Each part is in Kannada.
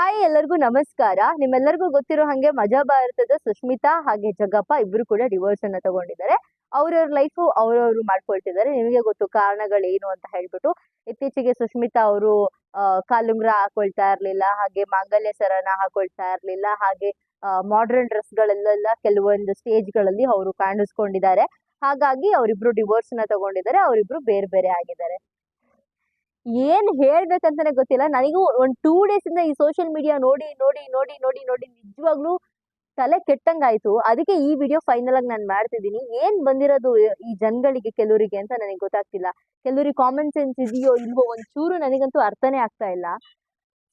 ಹಾಯ್ ಎಲ್ಲರಿಗೂ ನಮಸ್ಕಾರ. ನಿಮ್ಮೆಲ್ಲರಿಗೂ ಗೊತ್ತಿರೋ ಹಾಗೆ ಮಜಾ ಭಾರತದ ಸುಷ್ಮಿತಾ ಹಾಗೆ ಜಗಪ್ಪ ಇಬ್ರು ಕೂಡ ಡಿವೋರ್ಸ್ ಅನ್ನ ತಗೊಂಡಿದ್ದಾರೆ. ಅವ್ರವ್ರ ಲೈಫು ಅವ್ರವ್ರು ಮಾಡ್ಕೊಳ್ತಿದ್ದಾರೆ. ನಿಮಗೆ ಗೊತ್ತು ಕಾರಣಗಳೇನು ಅಂತ ಹೇಳ್ಬಿಟ್ಟು ಇತ್ತೀಚೆಗೆ ಸುಷ್ಮಿತಾ ಅವರು ಕಾಲುಂಗ್ರ ಹಾಕೊಳ್ತಾ ಇರ್ಲಿಲ್ಲ, ಹಾಗೆ ಮಾಂಗಲ್ಯ ಸರನ ಹಾಕೊಳ್ತಾ ಇರ್ಲಿಲ್ಲ, ಹಾಗೆ ಮಾಡ್ರನ್ ಡ್ರೆಸ್ ಗಳಲ್ಲೆಲ್ಲ ಕೆಲವೊಂದು ಸ್ಟೇಜ್ಗಳಲ್ಲಿ ಅವರು ಕಾಣಿಸ್ಕೊಂಡಿದ್ದಾರೆ. ಹಾಗಾಗಿ ಅವರಿಬ್ರು ಡಿವೋರ್ಸ್ನ ತಗೊಂಡಿದ್ದಾರೆ. ಅವರಿಬ್ರು ಬೇರೆ ಬೇರೆ ಆಗಿದ್ದಾರೆ. ಏನ್ ಹೇಳ್ಬೇಕಂತಾನೆ ಗೊತ್ತಿಲ್ಲ. ನನಗೂ ಒಂದು ಟೂ ಡೇಸ್ ಇಂದ ಈ ಸೋಷಿಯಲ್ ಮೀಡಿಯಾ ನೋಡಿ ನೋಡಿ ನೋಡಿ ನೋಡಿ ನೋಡಿ ನಿಜವಾಗ್ಲೂ ತಲೆ ಕೆಟ್ಟಂಗಾಯ್ತು. ಅದಕ್ಕೆ ಈ ವಿಡಿಯೋ ಫೈನಲ್ ಆಗಿ ನಾನು ಮಾಡ್ತಿದ್ದೀನಿ. ಏನ್ ಬಂದಿರೋದು ಈ ಜನಗಳಿಗೆ, ಕೆಲವರಿಗೆ ಅಂತ ನನಗೆ ಗೊತ್ತಾಗ್ತಿಲ್ಲ. ಕೆಲವರಿಗೆ ಕಾಮನ್ ಸೆನ್ಸ್ ಇದೆಯೋ ಇಲ್ವೋ ಒಂಚೂರು ನನಗಂತೂ ಅರ್ಥನೇ ಆಗ್ತಾ ಇಲ್ಲ.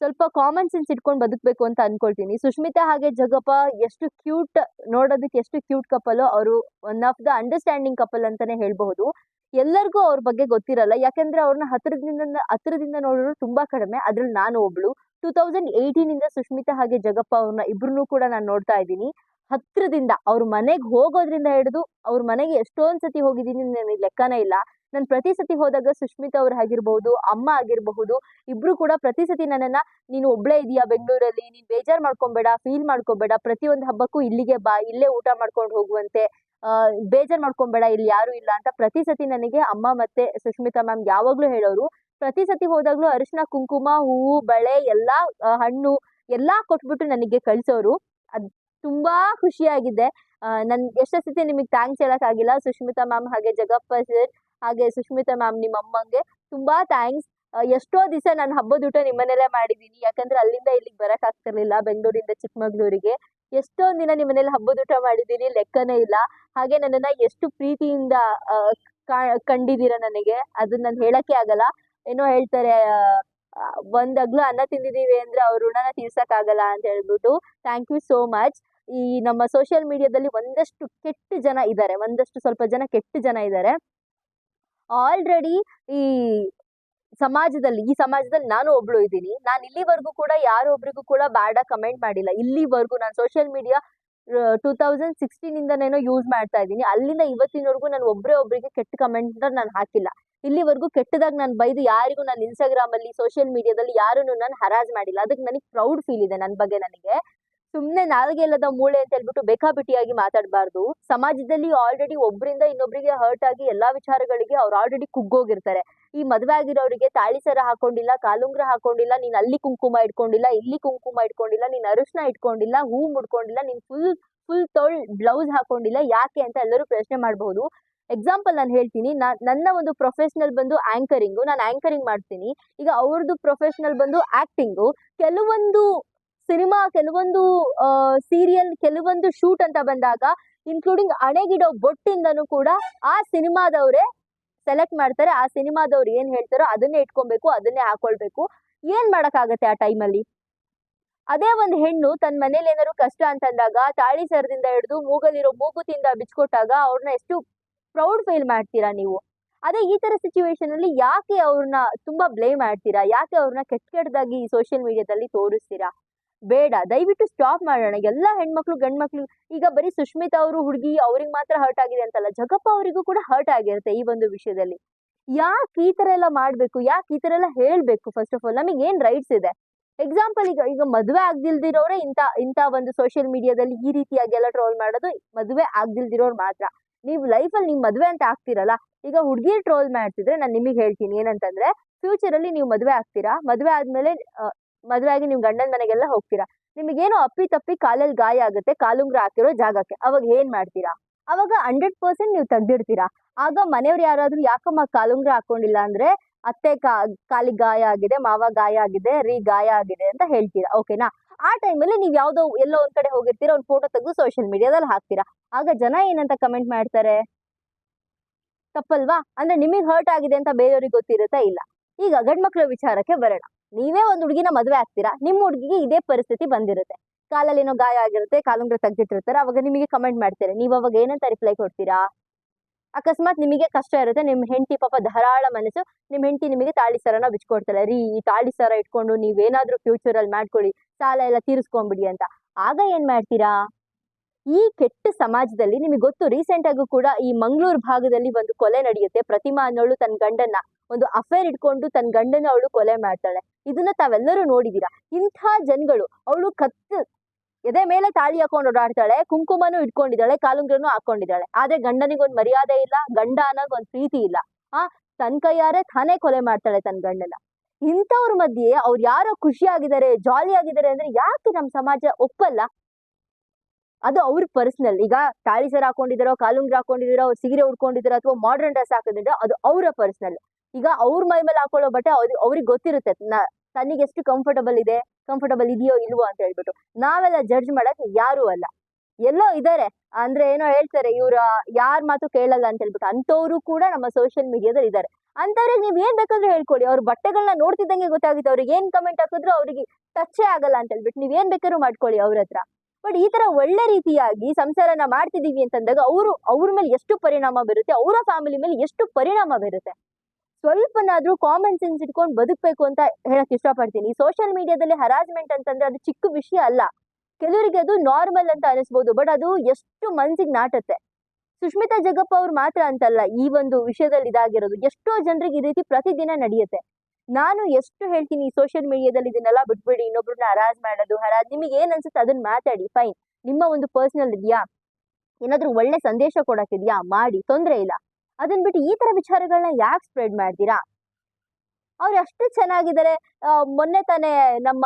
ಸ್ವಲ್ಪ ಕಾಮನ್ ಸೆನ್ಸ್ ಇಟ್ಕೊಂಡು ಬದುಕಬೇಕು ಅಂತ ಅನ್ಕೊಳ್ತೀನಿ. ಸುಷ್ಮಿತಾ ಹಾಗೆ ಜಗಪ್ಪ ಎಷ್ಟು ಕ್ಯೂಟ್ ನೋಡೋದಕ್ಕೆ ಎಷ್ಟು ಕ್ಯೂಟ್ ಕಪಲ್ ಅವರು one of the understanding couple ಅಂತಾನೆ ಹೇಳ್ಬಹುದು. ಎಲ್ಲರಿಗೂ ಅವ್ರ ಬಗ್ಗೆ ಗೊತ್ತಿರಲ್ಲ. ಯಾಕಂದ್ರೆ ಅವ್ರನ್ನ ಹತ್ತಿರದಿಂದ ಹತ್ತಿರದಿಂದ ನೋಡೋರು ತುಂಬಾ ಕಡಿಮೆ. ಅದ್ರಲ್ಲಿ ನಾನು ಒಬ್ಳು. ಟೂ ತೌಸಂಡ್ ಏಯ್ಟೀನ್ ಇಂದ ಸುಷ್ಮಿತಾ ಹಾಗೆ ಜಗಪ್ಪ ಅವ್ರನ್ನ ಇಬ್ರು ಕೂಡ ನಾನು ನೋಡ್ತಾ ಇದ್ದೀನಿ. ಹತ್ರದಿಂದ ಅವ್ರ ಮನೆಗೆ ಹೋಗೋದ್ರಿಂದ ಹಿಡಿದು ಅವ್ರ ಮನೆಗೆ ಎಷ್ಟೊಂದ್ ಸತಿ ಹೋಗಿದ್ದೀನಿ ನನಗೆ ಲೆಕ್ಕನೇ ಇಲ್ಲ. ನಾನು ಪ್ರತಿ ಸತಿ ಹೋದಾಗ ಸುಷ್ಮಿತಾ ಅವ್ರು ಆಗಿರ್ಬಹುದು ಅಮ್ಮ ಆಗಿರಬಹುದು, ಇಬ್ರು ಕೂಡ ಪ್ರತಿ ಸತಿ ನನ್ನನ್ನ, ನೀನು ಒಬ್ಳೇ ಇದೀಯಾ ಬೆಂಗಳೂರಲ್ಲಿ? ನೀನ್ ಬೇಜಾರ್ ಮಾಡ್ಕೊಬೇಡ ಫೀಲ್ ಮಾಡ್ಕೊಬೇಡ, ಪ್ರತಿಯೊಂದು ಹಬ್ಬಕ್ಕೂ ಇಲ್ಲಿಗೆ ಬಾ, ಇಲ್ಲೇ ಊಟ ಮಾಡ್ಕೊಂಡು ಹೋಗುವಂತೆ, ಆ, ಬೇಜಾರ್ ಮಾಡ್ಕೊಂಬೇಡ, ಇಲ್ಲಿ ಯಾರು ಇಲ್ಲ ಅಂತ ಪ್ರತಿ ಸತಿ ನನಗೆ ಅಮ್ಮ ಮತ್ತೆ ಸುಷ್ಮಿತಾ ಮ್ಯಾಮ್ ಯಾವಾಗ್ಲೂ ಹೇಳೋರು. ಪ್ರತಿ ಸತಿ ಹೋದಾಗ್ಲೂ ಅರಿಶಿನ, ಕುಂಕುಮ, ಹೂವು, ಬಳೆ, ಎಲ್ಲಾ ಹಣ್ಣು ಎಲ್ಲಾ ಕೊಟ್ಬಿಟ್ಟು ನನಗೆ ಕಳ್ಸೋರು. ಅದ್ ತುಂಬಾ ಖುಷಿಯಾಗಿದೆ. ನನ್ನ ನನ್ ಎಷ್ಟೋ ಸತಿ ನಿಮಗೆ ಥ್ಯಾಂಕ್ಸ್ ಹೇಳಕ್ ಆಗಿಲ್ಲ. ಸುಷ್ಮಿತಾ ಮ್ಯಾಮ್ ಹಾಗೆ ಜಗಪ್ಪ ಸರ್ ಹಾಗೆ ಸುಷ್ಮಿತಾ ಮ್ಯಾಮ್ ನಿಮ್ಮ ಅಮ್ಮಂಗೆ ತುಂಬಾ ಥ್ಯಾಂಕ್ಸ್ ಎಷ್ಟೋ ದಿವಸ ನಾನು ಹಬ್ಬದ ಊಟ ನಿಮ್ಮನೇಲೆ ಮಾಡಿದ್ದೀನಿ ಯಾಕಂದ್ರೆ ಅಲ್ಲಿಂದ ಇಲ್ಲಿಗೆ ಬರಕ್ ಆಗ್ತಿರ್ಲಿಲ್ಲ ಬೆಂಗಳೂರಿಂದ ಚಿಕ್ಕಮಗಳೂರಿಗೆ ಎಷ್ಟೊಂದು ದಿನ ನಿಮ್ಮನೇಲಿ ಹಬ್ಬದ ಊಟ ಮಾಡಿದ್ದೀನಿ ಲೆಕ್ಕನೇ ಇಲ್ಲ. ಹಾಗೆ ನನ್ನನ್ನ ಎಷ್ಟು ಪ್ರೀತಿಯಿಂದ ಕಂಡಿದ್ದೀರ ನನಗೆ ಅದನ್ನ ನಾನು ಹೇಳಕ್ಕೆ ಆಗಲ್ಲ. ಏನೋ ಹೇಳ್ತಾರೆ ಆ, ಆ, ಒಂದ್ ಅಗ್ಲು ಅನ್ನ ತಿಂದಿದೀವಿ ಅಂದ್ರೆ ಅವ್ರ ಋಣನ ತೀರ್ಸಕ್ ಆಗಲ್ಲ ಅಂತ ಹೇಳ್ಬಿಟ್ಟು. ಥ್ಯಾಂಕ್ ಯು ಸೋ ಮಚ್ ಈ ನಮ್ಮ ಸೋಷಿಯಲ್ ಮೀಡಿಯಾದಲ್ಲಿ ಒಂದಷ್ಟು ಕೆಟ್ಟ ಜನ ಇದ್ದಾರೆ. ಒಂದಷ್ಟು ಸ್ವಲ್ಪ ಜನ ಕೆಟ್ಟ ಜನ ಇದ್ದಾರೆ. ಆಲ್ರೆಡಿ ಈ ಸಮಾಜದಲ್ಲಿ ಈ ಸಮಾಜದಲ್ಲಿ ನಾನು ಒಬ್ಳು ಇದ್ದೀನಿ. ನಾನು ಇಲ್ಲಿವರೆಗೂ ಕೂಡ ಯಾರೊಬ್ರಿಗೂ ಕೂಡ ಬ್ಯಾಡ ಕಮೆಂಟ್ ಮಾಡಿಲ್ಲ. ಇಲ್ಲಿವರೆಗೂ ನಾನು social media two thousand sixteen ಇಂದನೇನೋ use ಮಾಡ್ತಾ ಇದ್ದೀನಿ. ಅಲ್ಲಿಂದ ಇವತ್ತಿನವರೆಗೂ ನಾನು ಒಬ್ಬರೇ ಒಬ್ಬರಿಗೆ ಕೆಟ್ಟ ಕಮೆಂಟ್ ನಾನು ಹಾಕಿಲ್ಲ. ಇಲ್ಲಿವರೆಗೂ ಕೆಟ್ಟದಾಗ ನಾನು ಬೈದು ಯಾರಿಗೂ ನಾನು ಇನ್ಸ್ಟಾಗ್ರಾಮ್ ಅಲ್ಲಿ ಸೋಷಿಯಲ್ ಮೀಡಿಯಾದಲ್ಲಿ ಯಾರನ್ನು ನಾನು ಹರಾಜ್ ಮಾಡಿಲ್ಲ. ಅದಕ್ಕೆ ನನಗೆ ಪ್ರೌಡ್ ಫೀಲ್ ಇದೆ ನನ್ನ ಬಗ್ಗೆ ನನಗೆ. ಸುಮ್ಮನೆ ನಾಲ್ಗೆ ಇಲ್ಲದ ಮೂಳೆ ಅಂತ ಹೇಳ್ಬಿಟ್ಟು ಬೇಕಾಬಿಟ್ಟಿಯಾಗಿ ಮಾತಾಡಬಾರ್ದು. ಸಮಾಜದಲ್ಲಿ ಆಲ್ರೆಡಿ ಒಬ್ಬರಿಂದ ಇನ್ನೊಬ್ಬರಿಗೆ ಹರ್ಟ್ ಆಗಿ ಎಲ್ಲಾ ವಿಚಾರಗಳಿಗೆ ಅವ್ರು ಆಲ್ರೆಡಿ ಕುಗ್ಗೋಗಿರ್ತಾರೆ. ಈ ಮದುವೆ ಆಗಿರೋರಿಗೆ ತಾಳಿ ಸರ ಹಾಕೊಂಡಿಲ್ಲ, ಕಾಲುಂಗ್ರ ಹಾಕೊಂಡಿಲ್ಲ, ನೀನ್ ಅಲ್ಲಿ ಕುಂಕುಮ ಇಟ್ಕೊಂಡಿಲ್ಲ, ಇಲ್ಲಿ ಕುಂಕುಮ ಇಟ್ಕೊಂಡಿಲ್ಲ, ನೀನ್ ಅರಿಶಿನ ಇಟ್ಕೊಂಡಿಲ್ಲ, ಹೂ ಮುಡ್ಕೊಂಡಿಲ್ಲ, ನೀನ್ ಫುಲ್ ಫುಲ್ ತೋಳ್ ಬ್ಲೌಸ್ ಹಾಕೊಂಡಿಲ್ಲ, ಯಾಕೆ ಅಂತ ಎಲ್ಲರೂ ಪ್ರಶ್ನೆ ಮಾಡಬಹುದು. ಎಕ್ಸಾಂಪಲ್ ನಾನು ಹೇಳ್ತೀನಿ ನನ್ನ ಒಂದು ಪ್ರೊಫೆಷನಲ್ ಬಂದು ಆಂಕರಿಂಗು ನಾನು ಆಂಕರಿಂಗ್ ಮಾಡ್ತೀನಿ. ಈಗ ಅವ್ರದ್ದು ಪ್ರೊಫೆಷನಲ್ ಬಂದು ಆಕ್ಟಿಂಗು ಕೆಲವೊಂದು ಸಿನಿಮಾ ಕೆಲವೊಂದು ಸೀರಿಯಲ್ ಕೆಲವೊಂದು ಶೂಟ್ ಅಂತ ಬಂದಾಗ ಇನ್ಕ್ಲೂಡಿಂಗ್ ಅಣೆಗಿಡೋ ಬೊಟ್ಟಿಂದನು ಕೂಡ ಆ ಸಿನಿಮಾದವರೇ ಸೆಲೆಕ್ಟ್ ಮಾಡ್ತಾರೆ. ಆ ಸಿನಿಮಾದವ್ರು ಏನ್ ಹೇಳ್ತಾರೋ ಅದನ್ನೇ ಇಟ್ಕೊಬೇಕು, ಅದನ್ನೇ ಹಾಕೊಳ್ಬೇಕು. ಏನ್ ಮಾಡಕ್ಕಾಗತ್ತೆ ಆ ಟೈಮಲ್ಲಿ ಅದೇ ಒಂದು ಹೆಣ್ಣು ತನ್ನ ಮನೇಲಿ ಏನಾದ್ರು ಕಷ್ಟ ಅಂತಂದಾಗ, ತಾಳಿ ಸರದಿಂದ ಹಿಡಿದು ಮೂಗಲ್ಲಿರೋ ಮೂಗುತಿಯಿಂದ ಬಿಚ್ಕೊಟ್ಟಾಗ ಅವ್ರನ್ನ ಎಷ್ಟು ಪ್ರೌಡ್ ಫೀಲ್ ಮಾಡ್ತೀರಾ ನೀವು? ಅದೇ ಈ ತರ ಸಿಚುವೇಶನ್ ಅಲ್ಲಿ ಯಾಕೆ ಅವ್ರನ್ನ ತುಂಬಾ ಬ್ಲೇಮ್ ಮಾಡ್ತೀರಾ? ಯಾಕೆ ಅವ್ರನ್ನ ಕೆಟ್ಟ ಕೆಟ್ಟದಾಗಿ ಸೋಷಿಯಲ್ ಮೀಡಿಯಾದಲ್ಲಿ ತೋರಿಸ್ತೀರಾ? ಬೇಡ. ದಯವಿಟ್ಟು ಸ್ಟಾಪ್ ಮಾಡೋಣ. ಎಲ್ಲ ಹೆಣ್ಮಕ್ಳು, ಗಂಡ್ಮಕ್ಳು, ಈಗ ಬರೀ ಸುಷ್ಮಿತಾ ಅವರು ಹುಡುಗಿ ಅವ್ರಿಗೆ ಮಾತ್ರ ಹರ್ಟ್ ಆಗಿದೆ ಅಂತಲ್ಲ, ಜಗಪ್ಪ ಅವರಿಗೂ ಕೂಡ ಹರ್ಟ್ ಆಗಿರುತ್ತೆ ಈ ಒಂದು ವಿಷಯದಲ್ಲಿ. ಯಾಕೆ ಈ ತರ ಎಲ್ಲ ಮಾಡಬೇಕು? ಯಾಕೆ ಈ ತರ ಎಲ್ಲ ಹೇಳಬೇಕು ಫಸ್ಟ್ ಆಫ್ ಆಲ್ ನಮಗೆ ಏನು ರೈಟ್ಸ್ ಇದೆ? ಎಕ್ಸಾಂಪಲ್ ಈಗ ಈಗ ಮದುವೆ ಆಗ್ದಿಲ್ದಿರೋರೆ ಇಂತ ಇಂತ ಒಂದು ಸೋಷಿಯಲ್ ಮೀಡಿಯಾದಲ್ಲಿ ಈ ರೀತಿಯಾಗಿ ಎಲ್ಲ ಟ್ರೋಲ್ ಮಾಡೋದು ಮದುವೆ ಆಗ್ದಿಲ್ದಿರೋರು ಮಾತ್ರ. ನೀವು ಲೈಫಲ್ಲಿ ನೀವು ಮದುವೆ ಅಂತ ಆಗ್ತಿರಲ್ಲ, ಈಗ ಹುಡುಗಿ ಟ್ರೋಲ್ ಮಾಡ್ತಿದ್ರೆ ನಾನು ನಿಮಗೆ ಹೇಳ್ತೀನಿ ಏನಂತಂದ್ರೆ ಫ್ಯೂಚರ್ ಅಲ್ಲಿ ನೀವು ಮದುವೆ ಆಗ್ತೀರಾ? ಮದುವೆ ಆದ್ಮೇಲೆ ಮದುವೆ ಆಗಿ ನೀವು ಗಂಡನ ಮನೆಗೆಲ್ಲ ಹೋಗ್ತೀರಾ? ನಿಮಗೇನೋ ಅಪ್ಪಿ ತಪ್ಪಿ ಕಾಲಲ್ಲಿ ಗಾಯ ಆಗುತ್ತೆ, ಕಾಲುಂಗ್ರ ಹಾಕಿರೋ ಜಾಗಕ್ಕೆ. ಅವಾಗ ಏನ್ ಮಾಡ್ತೀರಾ? ಅವಾಗ ಹಂಡ್ರೆಡ್ ಪರ್ಸೆಂಟ್ ನೀವು ತೆಗ್ದಿಡ್ತೀರಾ? ಆಗ ಮನೆಯವ್ರು ಯಾರಾದ್ರೂ, ಯಾಕಮ್ಮ ಕಾಲುಂಗ್ರ ಹಾಕೊಂಡಿಲ್ಲ ಅಂದ್ರೆ, ಅತ್ತೆ ಕಾ, ಕಾಲಿಗೆ ಗಾಯ ಆಗಿದೆ, ಮಾವ ಗಾಯ ಆಗಿದೆ, ರೀ ಗಾಯ ಆಗಿದೆ ಅಂತ ಹೇಳ್ತೀರಾ? ಓಕೆನಾ ಆ ಟೈಮಲ್ಲಿ ನೀವು ಯಾವ್ದೋ ಎಲ್ಲೋ ಒಂದ್ ಕಡೆ ಹೋಗಿರ್ತೀರಾ, ಒಂದು ಫೋಟೋ ತೆಗೆದು ಸೋಷಿಯಲ್ ಮೀಡಿಯಾದಲ್ಲಿ ಹಾಕ್ತೀರಾ? ಆಗ ಜನ ಏನಂತ ಕಮೆಂಟ್ ಮಾಡ್ತಾರೆ? ತಪ್ಪಲ್ವಾ? ಅಂದ್ರೆ ನಿಮಗೆ ಹರ್ಟ್ ಆಗಿದೆ ಅಂತ ಬೇರೆಯವ್ರಿಗೆ ಗೊತ್ತಿರುತ್ತಾ ಇಲ್ಲ? ಈಗ ಗಂಡ್ ಮಕ್ಳ ವಿಚಾರಕ್ಕೆ ಬರೋಣ. ನೀವೇ ಒಂದು ಹುಡುಗಿನ ಮದುವೆ ಆಗ್ತೀರಾ? ನಿಮ್ಮ ಹುಡುಗಿಗೆ ಇದೇ ಪರಿಸ್ಥಿತಿ ಬಂದಿರುತ್ತೆ. ಕಾಲಲ್ಲಿ ಏನೋ ಗಾಯ ಆಗಿರುತ್ತೆ ಕಾಲುಂಗ್ರ ತೆಗ್ದಿಟ್ಟಿರ್ತಾರೆ, ಅವಾಗ ನಿಮಗೆ ಕಮೆಂಟ್ ಮಾಡ್ತಾರೆ? ನೀವು ಅವಾಗ ಏನಂತ ರಿಪ್ಲೈ ಕೊಡ್ತೀರಾ? ಅಕಸ್ಮಾತ್ ನಿಮಗೆ ಕಷ್ಟ ಇರುತ್ತೆ ನಿಮ್ ಹೆಂಡತಿ ಪಾಪ ಧಾರಾಳ ಮನಸ್ಸು ನಿಮ್ ಹೆಂಡತಿ ನಿಮಗೆ ತಾಳಿ ಸರನ ಬಿಚ್ಕೊಡ್ತಾಳೆ ರೀ, ಈ ತಾಳಿ ಸರ ಇಟ್ಕೊಂಡು ನೀವೇನಾದ್ರೂ ಫ್ಯೂಚರ್ ಅಲ್ಲಿ ಮಾಡ್ಕೊಳ್ಳಿ, ಸಾಲ ಎಲ್ಲ ತೀರಿಸ್ಕೊಂಬಿಡಿ ಅಂತ. ಆಗ ಏನ್ ಮಾಡ್ತೀರಾ? ಈ ಕೆಟ್ಟ ಸಮಾಜದಲ್ಲಿ ನಿಮಗೆ ಗೊತ್ತು ರೀಸೆಂಟ್ ಆಗೂ ಕೂಡ ಈ ಮಂಗಳೂರು ಭಾಗದಲ್ಲಿ ಒಂದು ಕೊಲೆ ನಡೆಯುತ್ತೆ. ಪ್ರತಿಮಾ ಅನ್ನೋಳು ತನ್ನ ಗಂಡನ್ನ. ಒಂದು ಅಫೇರ್ ಇಟ್ಕೊಂಡು ತನ್ನ ಗಂಡನ ಅವಳು ಕೊಲೆ ಮಾಡ್ತಾಳೆ. ಇದನ್ನ ತಾವೆಲ್ಲರೂ ನೋಡಿದೀರಾ? ಇಂಥ ಜನಗಳು, ಅವಳು ಕತ್ತು, ಎದೆ ಮೇಲೆ ತಾಳಿ ಹಾಕೊಂಡು ಓಡಾಡ್ತಾಳೆ, ಕುಂಕುಮನೂ ಇಟ್ಕೊಂಡಿದ್ದಾಳೆ, ಕಾಲುಂಗ್ರನು ಹಾಕೊಂಡಿದ್ದಾಳೆ. ಆದ್ರೆ ಗಂಡನಿಗೊಂದು ಮರ್ಯಾದೆ ಇಲ್ಲ, ಗಂಡ ಅನ್ನೋ ಒಂದ್ ಪ್ರೀತಿ ಇಲ್ಲ. ಆ, ತನ್ ಕೈಯಾರೆ ತಾನೇ ಕೊಲೆ ಮಾಡ್ತಾಳೆ ತನ್ನ ಗಂಡನ ಇಂಥವ್ರ ಮಧ್ಯೆ ಅವ್ರು ಯಾರೋ ಖುಷಿಯಾಗಿದ್ದಾರೆ ಜಾಲಿ ಆಗಿದ್ದಾರೆ ಅಂದ್ರೆ ಯಾಕೆ ನಮ್ಮ ಸಮಾಜ ಒಪ್ಪಲ್ಲ? ಅದು ಅವ್ರ ಪರ್ಸನಲ್ ಈಗ ತಾಳಿ ಸರ್ ಹಾಕೊಂಡಿದಾರೋ ಕಾಲುಂಗ್ರ ಹಾಕೊಂಡಿದಿರೋ ಸೀರೆ ಉಡ್ಕೊಂಡಿದಿರೋ ಅಥವಾ ಮಾಡರ್ನ್ ಡ್ರೆಸ್ ಹಾಕಿದ್ರೆ ಅದು ಅವರ ಪರ್ಸನಲ್ ಈಗ ಅವ್ರ ಮೈ ಮೇಲೆ ಹಾಕೊಳ್ಳೋ ಬಟ್ಟೆ ಅವ್ರಿಗೆ ಗೊತ್ತಿರುತ್ತೆ ತನಿಗೆ ಎಷ್ಟು ಕಂಫರ್ಟಬಲ್ ಇದೆ ಕಂಫರ್ಟಬಲ್ ಇದೆಯೋ ಇಲ್ವೋ ಅಂತ ಹೇಳ್ಬಿಟ್ಟು. ನಾವೆಲ್ಲ ಜಡ್ಜ್ ಮಾಡಕ್ ಯಾರು ಅಲ್ಲ. ಎಲ್ಲೋ ಇದಾರೆ, ಅಂದ್ರೆ ಏನೋ ಹೇಳ್ತಾರೆ, ಇವ್ರ, ಯಾರ ಮಾತು ಕೇಳಲ್ಲ ಅಂತ ಹೇಳ್ಬಿಟ್ಟು. ಅಂತವ್ರು ಕೂಡ ನಮ್ಮ ಸೋಷಿಯಲ್ ಮೀಡಿಯಾದಲ್ಲಿ ಇದ್ದಾರೆ ಅಂತವ್ರಿಗೆ ನೀವ್ ಏನ್ ಬೇಕಾದ್ರೂ ಹೇಳ್ಕೊಡಿ, ಅವ್ರ ಬಟ್ಟೆಗಳನ್ನ ನೋಡ್ತಿದ್ದಂಗೆ ಗೊತ್ತಾಗುತ್ತೆ, ಅವ್ರಿಗೆ ಏನ್ ಕಮೆಂಟ್ ಹಾಕಿದ್ರು ಅವ್ರಿಗೆ ಟಚ್ಚೇ ಆಗಲ್ಲ ಅಂತ ಹೇಳ್ಬಿಟ್ಟು. ನೀವ್ ಏನ್ ಬೇಕಾದ್ರೂ ಮಾಡ್ಕೊಳ್ಳಿ ಅವ್ರ ಹತ್ರ. ಬಟ್ ಈ ತರ ಒಳ್ಳೆ ರೀತಿಯಾಗಿ ಸಂಸಾರನ ಮಾಡ್ತಿದೀವಿ ಅಂತಂದಾಗ, ಅವರು, ಅವ್ರ ಮೇಲೆ ಎಷ್ಟು ಪರಿಣಾಮ ಬೀರುತ್ತೆ, ಅವರ ಫ್ಯಾಮಿಲಿ ಮೇಲೆ ಎಷ್ಟು ಪರಿಣಾಮ ಬೀರುತ್ತೆ? ಸ್ವಲ್ಪನಾದ್ರೂ ಕಾಮನ್ ಸೆನ್ಸ್ ಇಟ್ಕೊಂಡು ಬದುಕಬೇಕು ಅಂತ ಹೇಳಕ್ ಇಷ್ಟಪಡ್ತೀನಿ. ಸೋಷಿಯಲ್ ಮೀಡಿಯಾದಲ್ಲಿ ಹರಾಜ್ಮೆಂಟ್ ಅಂತಂದ್ರೆ ಅದು ಚಿಕ್ಕ ವಿಷಯ ಅಲ್ಲ. ಕೆಲವರಿಗೆ ಅದು ನಾರ್ಮಲ್ ಅಂತ ಅನಿಸ್ಬೋದು ಬಟ್ ಅದು ಎಷ್ಟು ಮನ್ಸಿಗೆ ನಾಟತ್ತೆ. ಸುಷ್ಮಿತಾ ಜಗಪ್ಪ ಅವ್ರು ಮಾತ್ರ ಅಂತಲ್ಲ, ಈ ಒಂದು ವಿಷಯದಲ್ಲಿ ಇದಾಗಿರೋದು. ಎಷ್ಟೋ ಜನರಿಗೆ ಈ ರೀತಿ ಪ್ರತಿದಿನ ನಡೆಯುತ್ತೆ. ನಾನು ಎಷ್ಟು ಹೇಳ್ತೀನಿ ಸೋಷಿಯಲ್ ಮೀಡಿಯಾದಲ್ಲಿ ಇದನ್ನೆಲ್ಲ ಬಿಟ್ಬಿಡಿ, ಇನ್ನೊಬ್ರನ್ನ ಹರಾಜ್ ಮಾಡೋದು ಹರಾಜ್ ನಿಮಗೆ ಏನ್ ಅನ್ಸುತ್ತೆ ಅದನ್ನ ಮಾತಾಡಿ ಫೈನ್ ನಿಮ್ಮ ಒಂದು ಪರ್ಸನಲ್ ಇದೆಯಾ? ಏನಾದ್ರೂ ಒಳ್ಳೆ ಸಂದೇಶ ಕೊಡಕ್ಕಿದ್ಯಾ ಮಾಡಿ, ತೊಂದ್ರೆ ಇಲ್ಲ. ಅದನ್ನ ಬಿಟ್ಟು ಈ ತರ ವಿಚಾರಗಳನ್ನ ಯಾಕೆ ಸ್ಪ್ರೆಡ್ ಮಾಡ್ತೀರಾ? ಅವ್ರು ಅಷ್ಟು ಚೆನ್ನಾಗಿದ್ದಾರೆ. ಮೊನ್ನೆ ತಾನೇ ನಮ್ಮ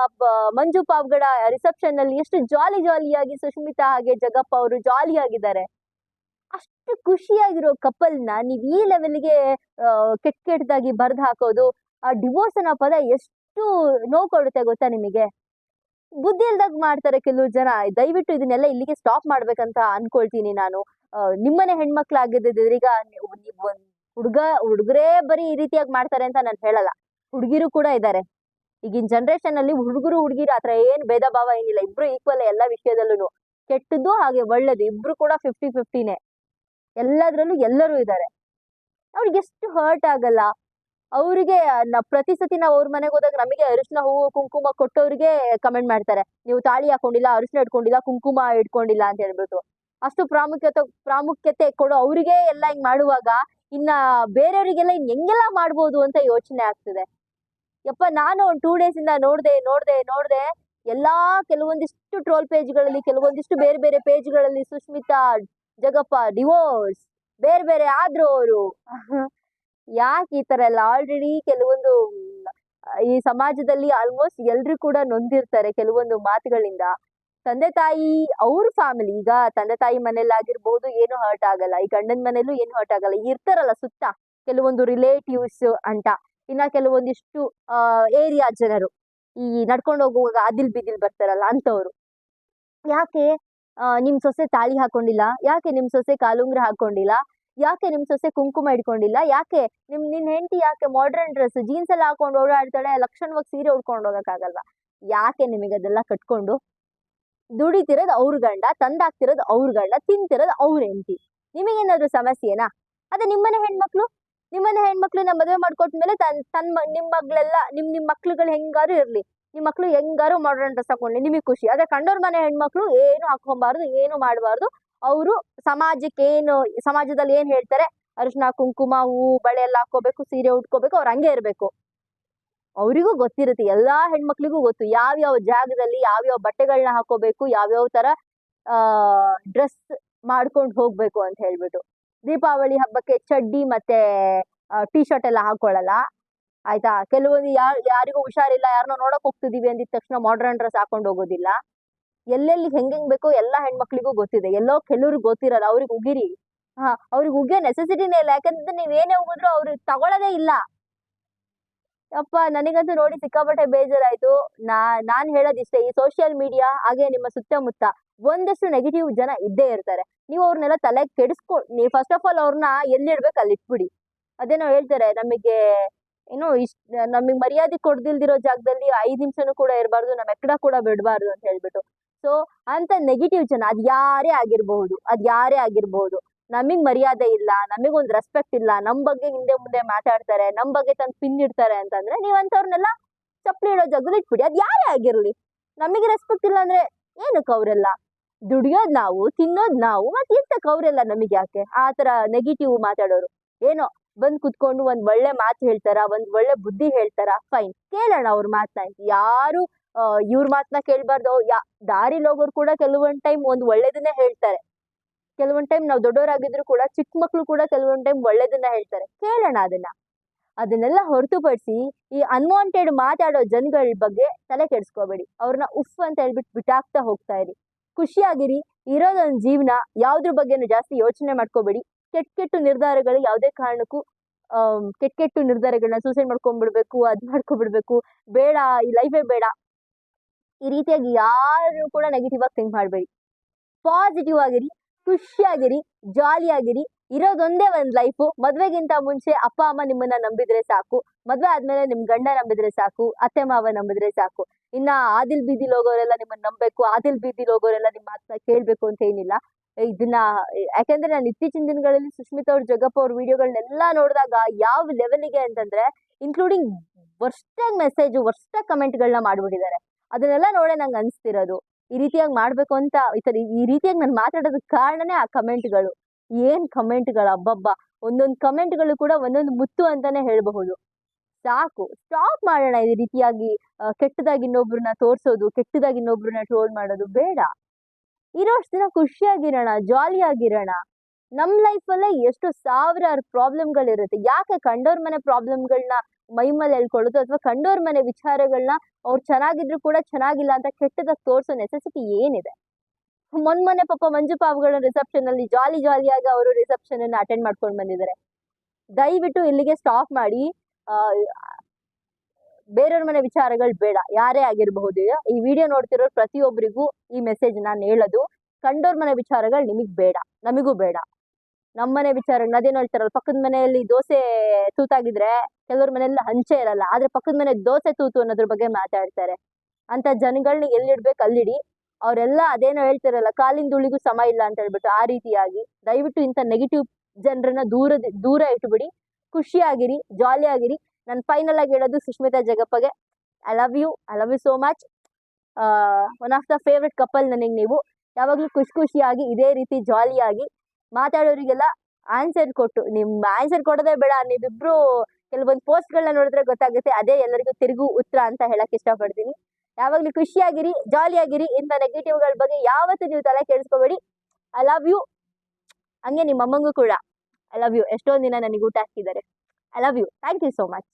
ಮಂಜು ಪಾವ್ಗಡ ರಿಸೆಪ್ಷನ್ ಅಲ್ಲಿ ಎಷ್ಟು ಜಾಲಿ ಜಾಲಿಯಾಗಿ ಸುಷ್ಮಿತಾ ಹಾಗೆ ಜಗಪ್ಪ ಅವರು ಜಾಲಿಯಾಗಿದ್ದಾರೆ ಅಷ್ಟು ಖುಷಿಯಾಗಿರೋ ಕಪಲ್ನ ನೀವ್ ಈ ಲೆವೆಲ್ಗೆ ಕೆಟ್ಟ ಕೆಟ್ಟದಾಗಿ ಬರ್ದ್ ಹಾಕೋದು, ಆ ಡಿವೋರ್ಸ್ ಅನ್ನೋ ಪದ ಎಷ್ಟು ನೋವು ಕೊಡುತ್ತೆ ಗೊತ್ತಾ ನಿಮಗೆ? ಬುದ್ಧಿ ಇಲ್ದಾಗ ಮಾಡ್ತಾರೆ ಕೆಲವು ಜನ. ದಯವಿಟ್ಟು ಇದನ್ನೆಲ್ಲ ಇಲ್ಲಿಗೆ ಸ್ಟಾಪ್ ಮಾಡ್ಬೇಕಂತ ಅನ್ಕೊಳ್ತೀನಿ ನಾನು. ನಿಮ್ಮನೆ ಹೆಣ್ಮಕ್ಳಾಗಿದ್ದಿದ್ರೆ ಈಗ ನೀವು ಒಂದು ಹುಡುಗ, ಹುಡುಗರೇ ಬರೀ ಈ ರೀತಿಯಾಗಿ ಮಾಡ್ತಾರೆ ಅಂತ ನಾನು ಹೇಳಲ್ಲ. ಹುಡುಗಿರು ಕೂಡ ಇದ್ದಾರೆ ಈಗಿನ ಜನರೇಷನ್ ಅಲ್ಲಿ ಹುಡುಗರು, ಹುಡುಗಿರು ಆತರ ಏನ್ ಭೇದ ಭಾವ ಏನಿಲ್ಲ. ಇಬ್ರು ಈಕ್ವಲ್ ಎಲ್ಲ ವಿಷಯದಲ್ಲೂ ಕೆಟ್ಟದ್ದು ಹಾಗೆ ಒಳ್ಳೇದು. ಇಬ್ರು ಕೂಡ ಫಿಫ್ಟಿ ಫಿಫ್ಟಿನೇ ಎಲ್ಲದ್ರಲ್ಲೂ ಎಲ್ಲರೂ ಇದ್ದಾರೆ ಅವ್ರಿಗೆ ಎಷ್ಟು ಹರ್ಟ್ ಆಗಲ್ಲ. ಅವರಿಗೆ ಪ್ರತಿ ಸತಿ ನಾವು ಅವ್ರ ಮನೆಗೆ ಹೋದಾಗ ನಮಗೆ ಅರಿಶಿನ ಹೂವು, ಕುಂಕುಮ ಕೊಟ್ಟವ್ರಿಗೆ ಕಮೆಂಟ್ ಮಾಡ್ತಾರೆ. ನೀವು ತಾಳಿ ಹಾಕೊಂಡಿಲ್ಲ ಅರಿಶಿನ ಇಟ್ಕೊಂಡಿಲ್ಲ, ಕುಂಕುಮ ಇಟ್ಕೊಂಡಿಲ್ಲ ಅಂತ ಹೇಳ್ಬಿಟ್ಟು. ಅಷ್ಟು ಪ್ರಾಮುಖ್ಯತೆ ಪ್ರಾಮುಖ್ಯತೆ ಕೊಡು ಅವರಿಗೆ ಎಲ್ಲ ಹಿಂಗ್ ಮಾಡುವಾಗ ಇನ್ನ ಬೇರೆಯವರಿಗೆಲ್ಲ ಇನ್ ಹೆಂಗೆಲ್ಲ ಮಾಡ್ಬೋದು ಅಂತ ಯೋಚನೆ ಆಗ್ತಿದೆ. ಯಪ್ಪ, ನಾನು ಒಂದು ಟೂ ಡೇಸ್ ಇಂದ ನೋಡ್ದೆ ನೋಡ್ದೆ ನೋಡ್ದೆ ಎಲ್ಲಾ ಕೆಲವೊಂದಿಷ್ಟು ಟ್ರೋಲ್ ಪೇಜ್ಗಳಲ್ಲಿ ಕೆಲವೊಂದಿಷ್ಟು ಬೇರೆ ಬೇರೆ ಪೇಜ್ಗಳಲ್ಲಿ ಸುಷ್ಮಿತಾ ಜಗಪ್ಪ ಡಿವೋರ್ಸ್ ಬೇರೆ ಬೇರೆ ಆದ್ರು ಅವರು ಯಾಕೆ ಈ ತರ ಎಲ್ಲ? ಆಲ್ರೆಡಿ ಕೆಲವೊಂದು, ಈ ಸಮಾಜದಲ್ಲಿ ಆಲ್ಮೋಸ್ಟ್ ಎಲ್ರು ಕೂಡ ನೊಂದಿರ್ತಾರೆ ಕೆಲವೊಂದು ಮಾತುಗಳಿಂದ. ತಂದೆ ತಾಯಿ, ಅವ್ರ ಫ್ಯಾಮಿಲಿ ಈಗ ತಂದೆ ತಾಯಿ ಮನೇಲಿ ಆಗಿರ್ಬೋದು ಏನು ಹರ್ಟ್ ಆಗಲ್ಲ. ಈ ಗಂಡನ ಮನೇಲೂ ಏನು ಹರ್ಟ್ ಆಗಲ್ಲ. ಇರ್ತಾರಲ್ಲ ಸುತ್ತ ಕೆಲವೊಂದು ರಿಲೇಟಿವ್ಸ್ ಅಂತ. ಇನ್ನ ಕೆಲವೊಂದಿಷ್ಟು ಏರಿಯಾ ಜನರು ಈ ನಡ್ಕೊಂಡು ಹೋಗುವಾಗ ಅದಿಲ್ ಬಿದಿಲ್ ಬರ್ತಾರಲ್ಲ ಅಂತವ್ರು. ಯಾಕೆ ನಿಮ್ ಸೊಸೆ ತಾಳಿ ಹಾಕೊಂಡಿಲ್ಲ? ಯಾಕೆ ನಿಮ್ ಸೊಸೆ ಕಾಲುಂಗ್ರ ಹಾಕೊಂಡಿಲ್ಲ? ಯಾಕೆ ನಿಮ್ ಸೊಸೆ ಕುಂಕುಮ ಇಟ್ಕೊಂಡಿಲ್ಲ? ಯಾಕೆ ನಿಮ್, ನಿನ್ ಹೆಂಡತಿ ಯಾಕೆ ಮಾಡ್ರನ್ ಡ್ರೆಸ್ ಜೀನ್ಸ್ ಎಲ್ಲ ಹಾಕೊಂಡು ಓಡಾಡ್ತಾಳೆ, ಲಕ್ಷಣವಾಗಿ ಸೀರೆ ಉಡ್ಕೊಂಡು ಹೋಗಕ್ಕಾಗಲ್ವಾ ಯಾಕೆ ನಿಮಗೆ ಅದೆಲ್ಲ ಕಟ್ಕೊಂಡು ದುಡಿತಿರೋದು ಅವ್ರ ಗಂಡ, ತಂದಾಕ್ತಿರೋದು ಅವ್ರ ಗಂಡ, ತಿಂತಿರೋದು ಅವ್ರ ಹೆಂಡತಿ. ನಿಮಗೇನಾದ್ರು ಸಮಸ್ಯೆನಾ? ಅದೇ ನಿಮ್ಮನೆ ಹೆಣ್ಮಕ್ಳು? ನಿಮ್ಮನೆ ಹೆಣ್ಮಕ್ಳು ನಮ್ಮ ಮದುವೆ ಮಾಡ್ಕೊಟ್ಮೇಲೆ ತನ್ ತನ್ ನಿಮ್ಮ ನಿಮ್ ನಿಮ್ಮ ನಿಮ್ ನಿಮ್ ಮಕ್ಳುಗಳು ಹೆಂಗಾರು ಇರ್ಲಿ. ನಿಮ್ ಮಕ್ಳು ಹೆಂಗಾರು ಮಾಡರ್ನ್ ಡ್ರೆಸ್ ಹಾಕೊಂಡ್ಲಿ, ನಿಮಗೆ ಖುಷಿ. ಅದೇ ಕಂಡೋರ್ ಮನೆ ಹೆಣ್ಮಕ್ಳು ಏನು ಹಾಕೊಂಬಾರ್ದು ಏನು ಮಾಡಬಾರ್ದು. ಅವರು ಸಮಾಜಕ್ಕೆ ಏನು, ಸಮಾಜದಲ್ಲಿ ಏನ್ ಹೇಳ್ತಾರೆ? ಅರಿಶಿನ, ಕುಂಕುಮ, ಹೂ, ಬಳೆ ಎಲ್ಲ ಹಾಕೋಬೇಕು ಸೀರೆ ಉಟ್ಕೋಬೇಕು, ಅವ್ರು ಹಂಗೆ ಇರ್ಬೇಕು. ಅವರಿಗೂ ಗೊತ್ತಿರುತ್ತೆ, ಎಲ್ಲಾ ಹೆಣ್ಮಕ್ಳಿಗೂ ಗೊತ್ತು. ಯಾವ್ಯಾವ ಜಾಗದಲ್ಲಿ ಯಾವ್ಯಾವ ಬಟ್ಟೆಗಳನ್ನ ಹಾಕೋಬೇಕು, ಯಾವ್ಯಾವ ತರ, ಆ, ಡ್ರೆಸ್ ಮಾಡ್ಕೊಂಡು ಹೋಗ್ಬೇಕು ಅಂತ ಹೇಳ್ಬಿಟ್ಟು. ದೀಪಾವಳಿ ಹಬ್ಬಕ್ಕೆ ಚಡ್ಡಿ ಮತ್ತೆ ಟಿ ಶರ್ಟ್ ಎಲ್ಲ ಹಾಕೊಳ್ಳಲ್ಲ. ಆಯ್ತಾ? ಕೆಲವೊಂದು ಯಾರ್ ಯಾರಿಗೂ ಹುಷಾರಿಲ್ಲ ಯಾರನ್ನೋ ನೋಡಕ್ ಹೋಗ್ತಿದೀವಿ ಅಂದಿದ ತಕ್ಷಣ ಮಾಡ್ರನ್ ಡ್ರೆಸ್ ಹಾಕೊಂಡು ಹೋಗೋದಿಲ್ಲ. ಎಲ್ಲೆಲ್ಲಿ ಹೆಂಗೆಂಗ್ ಬೇಕೋ ಎಲ್ಲಾ ಹೆಣ್ಮಕ್ಳಿಗೂ ಗೊತ್ತಿದೆ. ಎಲ್ಲೋ ಕೆಲವ್ರಿಗೆ ಗೊತ್ತಿರಲ್ಲ, ಅವ್ರಿಗೆ ಉಗಿರಿ. ಹಾ, ಅವ್ರಿಗೆ ಉಗಿಯೋ ನೆಸೆಸಿಟಿನೇ ಇಲ್ಲ. ಯಾಕಂದ್ರೆ ನೀವ್ ಏನೇ ಉಗಿದ್ರು ಅವ್ರಿಗೆ ತಗೊಳ್ಳೋದೇ ಇಲ್ಲ. ಯಪ್ಪ, ನನಗಂತೂ ನೋಡಿ ಸಿಕ್ಕಾಪಟ್ಟೆ ಬೇಜಾರಾಯ್ತು. ನಾ, ನಾನ್ ಹೇಳೋದಿಷ್ಟೇ, ಈ ಸೋಷಿಯಲ್ ಮೀಡಿಯಾ ಹಾಗೆ ನಿಮ್ಮ ಸುತ್ತಮುತ್ತ ಒಂದಷ್ಟು ನೆಗೆಟಿವ್ ಜನ ಇದ್ದೇ ಇರ್ತಾರೆ. ನೀವು ಅವ್ರನ್ನೆಲ್ಲ ತಲೆ ಕೆಡಿಸ್ಕೊ, ನೀ ಫಸ್ಟ್ ಆಫ್ ಆಲ್ ಅವ್ರನ್ನ ಎಲ್ಲಿಡ್ಬೇಕು ಅಲ್ಲಿ ಇಟ್ಬಿಡಿ. ಅದೇನೋ ಹೇಳ್ತಾರೆ, ನಮಗೆ ಏನು ಇಷ್ಟ, ನಮಗೆ ಮರ್ಯಾದೆ ಕೊಡ್ದಿಲ್ದಿರೋ ಜಾಗದಲ್ಲಿ ಐದು ನಿಮಿಷನೂ ಕೂಡ ಇರಬಾರ್ದು ನಮ್ಮ ಎಕ್ಕಡ ಕೂಡ ಬಿಡಬಾರ್ದು ಅಂತ ಹೇಳ್ಬಿಟ್ಟು. ಸೊ ಅಂತ ನೆಗೆಟಿವ್ ಜನ, ಅದು ಯಾರೇ ಆಗಿರಬಹುದು, ಅದು ಯಾರೇ ಆಗಿರ್ಬಹುದು ನಮಗ್ ಮರ್ಯಾದೆ ಇಲ್ಲ ನಮಗೊಂದು ರೆಸ್ಪೆಕ್ಟ್ ಇಲ್ಲ, ನಮ್ ಬಗ್ಗೆ ಹಿಂದೆ ಮುಂದೆ ಮಾತಾಡ್ತಾರೆ, ನಮ್ ಬಗ್ಗೆ ತಂದು ಪಿನ್ ಇಡ್ತಾರೆ ಅಂತಂದ್ರೆ ನೀವ್ ಅಂತವ್ರನ್ನೆಲ್ಲ ಚಪ್ಪಲಿ ಇಡೋ ಜಾಗದಲ್ಲಿ ಇಟ್ಬಿಡಿ, ಅದ್ ಯಾರೇ ಆಗಿರ್ಲಿ. ನಮಗೆ ರೆಸ್ಪೆಕ್ಟ್ ಇಲ್ಲ ಅಂದ್ರೆ ಏನಕ್ಕೆ ಅವರೆಲ್ಲ? ದುಡಿಯೋದ್ ನಾವು, ತಿನ್ನೋದ್ ನಾವು, ಮತ್ತೆ ಎಂತಕ್ಕೆ ಅವರೆಲ್ಲ ನಮಗೆ ಯಾಕೆ? ಆ ತರ ನೆಗೆಟಿವ್ ಮಾತಾಡೋರು. ಏನೋ ಬಂದ್ ಕುತ್ಕೊಂಡು ಒಂದ್ ಒಳ್ಳೆ ಮಾತು ಹೇಳ್ತಾರ, ಒಂದ್ ಒಳ್ಳೆ ಬುದ್ಧಿ ಹೇಳ್ತಾರ ಫೈನ್ ಕೇಳೋಣ ಅವ್ರ ಮಾತನ್ನ ಯಾರು ಇವ್ರ ಮಾತನ್ನ ಕೇಳ್ಬಾರ್ದು. ಯಾ, ದಾರಿಲಿ ಹೋಗೋರು ಕೂಡ ಕೆಲವೊಂದ್ ಟೈಮ್ ಒಂದ್ ಒಳ್ಳೇದನ್ನೇ ಹೇಳ್ತಾರೆ. ಕೆಲವೊಂದ್ ಟೈಮ್ ನಾವು ದೊಡ್ಡವರಾಗಿದ್ರು ಕೂಡ ಚಿಕ್ಕ ಮಕ್ಕಳು ಕೂಡ ಕೆಲವೊಂದ್ ಟೈಮ್ ಒಳ್ಳೇದನ್ನ ಹೇಳ್ತಾರೆ. ಕೇಳೋಣ ಅದನ್ನ. ಅದನ್ನೆಲ್ಲ ಹೊರತುಪಡಿಸಿ ಈ ಅನ್ವಾಂಟೆಡ್ ಮಾತಾಡೋ ಜನಗಳ ಬಗ್ಗೆ ತಲೆ ಕೆಡಿಸ್ಕೋಬೇಡಿ. ಅವ್ರನ್ನ ಉಫ್ ಅಂತ ಹೇಳ್ಬಿಟ್ಟು ಬಿಟ್ಟಾಕ್ತಾ ಹೋಗ್ತಾ ಇರಿ. ಖುಷಿಯಾಗಿರಿ. ಇರೋದೊಂದು ಜೀವನ ಯಾವ್ದ್ರ ಬಗ್ಗೆನೂ ಜಾಸ್ತಿ ಯೋಚನೆ ಮಾಡ್ಕೋಬೇಡಿ. ಕೆಟ್ಟ ಕೆಟ್ಟ ನಿರ್ಧಾರಗಳು ಯಾವುದೇ ಕಾರಣಕ್ಕೂ ಕೆಟ್ಟ ಕೆಟ್ಟ ನಿರ್ಧಾರಗಳನ್ನ ಸೂಸೈಡ್ ಮಾಡ್ಕೊಂಡ್ಬಿಡ್ಬೇಕು ಅದ್ ಮಾಡ್ಕೊಂಡ್ಬಿಡ್ಬೇಕು ಬೇಡ, ಈ ಲೈಫೇ ಬೇಡ. ಈ ರೀತಿಯಾಗಿ ಯಾರು ಕೂಡ ನೆಗೆಟಿವ್ ಆಗಿ ಥಿಂಕ್ ಮಾಡಬೇಡಿ. ಪಾಸಿಟಿವ್ ಆಗಿರಿ. ಖುಷಿಯಾಗಿರಿ, ಜಾಲಿಯಾಗಿರಿ. ಇರೋದೊಂದೇ ಒಂದು ಲೈಫು ಮದುವೆಗಿಂತ ಮುಂಚೆ ಅಪ್ಪ, ಅಮ್ಮ ನಿಮ್ಮನ್ನ ನಂಬಿದ್ರೆ ಸಾಕು. ಮದುವೆ ಆದಮೇಲೆ ನಿಮ್ಮ ಗಂಡ ನಂಬಿದ್ರೆ ಸಾಕು. ಅತ್ತೆ, ಮಾವ ನಂಬಿದ್ರೆ ಸಾಕು. ಇನ್ನು ಆದಿಲ್ ಬೀದಿಲ್ ಹೋಗೋರೆಲ್ಲ ನಿಮ್ಮನ್ನು ನಂಬಬೇಕು. ಆದಿಲ್ ಬೀದಿಲ್ ಹೋಗೋರೆಲ್ಲ ನಿಮ್ಮ ಮಾತನ್ನ ಕೇಳಬೇಕು ಅಂತ ಏನಿಲ್ಲ. ಇದನ್ನ, ಯಾಕಂದ್ರೆ ನಾನು ಇತ್ತೀಚಿನ ದಿನಗಳಲ್ಲಿ ಸುಷ್ಮಿತ ಅವ್ರ, ಜಗಪ್ಪ ಅವ್ರ ವಿಡಿಯೋಗಳನ್ನೆಲ್ಲ ನೋಡಿದಾಗ ಯಾವ ಲೆವೆಲ್ಗೆ ಅಂತಂದ್ರೆ ಇನ್ಕ್ಲೂಡಿಂಗ್ ವರ್ಷ್ಟಾಗಿ ಮೆಸೇಜ್ ವರ್ಷ ಕಮೆಂಟ್ಗಳನ್ನ ಮಾಡ್ಬಿಟ್ಟಿದ್ದಾರೆ. ಅದನ್ನೆಲ್ಲ ನೋಡೇ ನಂಗೆ ಅನಿಸ್ತಿರೋದು. ಈ ರೀತಿಯಾಗಿ ಮಾಡ್ಬೇಕು ಅಂತ ಈ ಥರ ಈ ರೀತಿಯಾಗಿ ನಾನು ಮಾತಾಡೋದಕ್ಕೆ ಕಾರಣನೇ ಆ ಕಮೆಂಟ್ಗಳು. ಏನ್ ಕಮೆಂಟ್ಗಳು ಅಬ್ಬಬ್ಬ. ಒಂದೊಂದು ಕಮೆಂಟ್ಗಳು ಕೂಡ ಒಂದೊಂದು ಮುತ್ತು ಅಂತಾನೆ ಹೇಳಬಹುದು. ಸಾಕು. ಸ್ಟಾಪ್ ಮಾಡೋಣ ಈ ರೀತಿಯಾಗಿ ಕೆಟ್ಟದಾಗಿ ಇನ್ನೊಬ್ರನ್ನ ತೋರಿಸೋದು, ಕೆಟ್ಟದಾಗಿ ಇನ್ನೊಬ್ರನ್ನ ಟ್ರೋಲ್ ಮಾಡೋದು ಬೇಡ. ಇರೋಷ್ಟು ದಿನ ಖುಷಿಯಾಗಿರೋಣ, ಜಾಲಿಯಾಗಿರೋಣ. ನಮ್ಮ ಲೈಫಲ್ಲೇ ಎಷ್ಟು ಸಾವಿರಾರು ಪ್ರಾಬ್ಲಮ್ಗಳಿರುತ್ತೆ. ಯಾಕೆ ಕಂಡವ್ರ ಮನೆ ಪ್ರಾಬ್ಲಮ್ಗಳನ್ನ ಮೈ ಹೇಳ್ಕೊಳ್ಳೋದು ಅಥವಾ ಕಂಡೋರ್ ಮನೆ ವಿಚಾರಗಳನ್ನ ಅವ್ರು ಚೆನ್ನಾಗಿದ್ರು ಕೂಡ ಚೆನ್ನಾಗಿಲ್ಲ ಅಂತ ಕೆಟ್ಟದಾಗಿ ತೋರಿಸೋ ನೆಸೆಸಿಟಿ ಏನಿದೆ? ಮೊನ್ನೆ ಪಾಪ ಮಂಜು ಪಾವುಗಳ ರಿಸೆಪ್ಷನ್ ಅಲ್ಲಿ ಜಾಲಿ ಜಾಲಿಯಾಗಿ ಅವರು ರಿಸೆಪ್ಷನ್ ಅನ್ನ ಅಟೆಂಡ್ ಮಾಡ್ಕೊಂಡು ಬಂದಿದ್ದಾರೆ ದಯವಿಟ್ಟು ಇಲ್ಲಿಗೆ ಸ್ಟಾಪ್ ಮಾಡಿ ಬೇರೆಯವ್ರ ಮನೆ ವಿಚಾರಗಳು ಬೇಡ, ಯಾರೇ ಆಗಿರಬಹುದು. ಈ ವಿಡಿಯೋ ನೋಡ್ತಿರೋ ಪ್ರತಿಯೊಬ್ಬರಿಗೂ ಈ ಮೆಸೇಜ್ ನಾನು ಹೇಳೋದು, ಕಂಡೋರ್ ಮನೆ ವಿಚಾರಗಳು ನಿಮಗೆ ಬೇಡ, ನಮಿಗೂ ಬೇಡ. ನಮ್ಮನೆ ವಿಚಾರ ಅದೇನು ಹೇಳ್ತಾರಲ್ಲ, ಪಕ್ಕದ ಮನೆಯಲ್ಲಿ ದೋಸೆ ತೂತಾಗಿದ್ರೆ ಕೆಲವ್ರ ಮನೆಯಲ್ಲಿ ಹಂಚೆ ಇರಲ್ಲ, ಆದ್ರೆ ಪಕ್ಕದ ಮನೆ ದೋಸೆ ತೂತು ಅನ್ನೋದ್ರ ಬಗ್ಗೆ ಮಾತಾಡ್ತಾರೆ. ಅಂತ ಜನಗಳನ್ನ ಎಲ್ಲಿಡ್ಬೇಕು ಅಲ್ಲಿಡಿ. ಅವರೆಲ್ಲ ಅದೇನೋ ಹೇಳ್ತಿರಲ್ಲ, ಕಾಲಿನ ಧೂಳಿಗೂ ಸಮ ಇಲ್ಲ ಅಂತ ಹೇಳ್ಬಿಟ್ಟು ಆ ರೀತಿಯಾಗಿ ದಯವಿಟ್ಟು ಇಂಥ ನೆಗೆಟಿವ್ ಜನರನ್ನ ದೂರ ದೂರ ಇಟ್ಬಿಡಿ. ಖುಷಿಯಾಗಿರಿ ಆಗಿರಿ ನಾನು ಫೈನಲ್ ಆಗಿ ಹೇಳೋದು Sushmita ಜಗಪ್ಪಗೆ I love you I love you so much one of the favourite couple ನನಗೆ ನೀವು. ಯಾವಾಗಲೂ ಖುಷಿ ಖುಷಿಯಾಗಿ, ಇದೇ ರೀತಿ ಜಾಲಿಯಾಗಿ ಮಾತಾಡೋರಿಗೆಲ್ಲ ಆನ್ಸರ್ ಕೊಟ್ಟು ನಿಮ್ಮ ಆನ್ಸರ್ ಕೊಡೋದೇ ಬೇಡ, ನೀವಿಬ್ರು ಕೆಲವೊಂದು ಪೋಸ್ಟ್ಗಳನ್ನ ನೋಡಿದ್ರೆ ಗೊತ್ತಾಗುತ್ತೆ, ಅದೇ ಎಲ್ಲರಿಗೂ ತಿರುಗು ಉತ್ತರ ಅಂತ ಹೇಳಕ್ ಇಷ್ಟಪಡ್ತೀನಿ. ಯಾವಾಗಲೂ ಖುಷಿಯಾಗಿರಿ ಜಾಲಿಯಾಗಿರಿ ಇಂಥ ನೆಗೆಟಿವ್ಗಳ ಬಗ್ಗೆ ಯಾವತ್ತೂ ನೀವು ತಲೆ ಕೆಡಿಸ್ಕೋಬೇಡಿ. ಐ ಲವ್ ಯು ಹಂಗೆ ನಿಮ್ಮ ಅಮ್ಮಂಗೂ ಕೂಡ. ಐ ಲವ್ ಯು ಎಷ್ಟೊಂದು ದಿನ ನನಗೆ ಊಟ ಹಾಕಿದ್ದಾರೆ. I love you thank you so much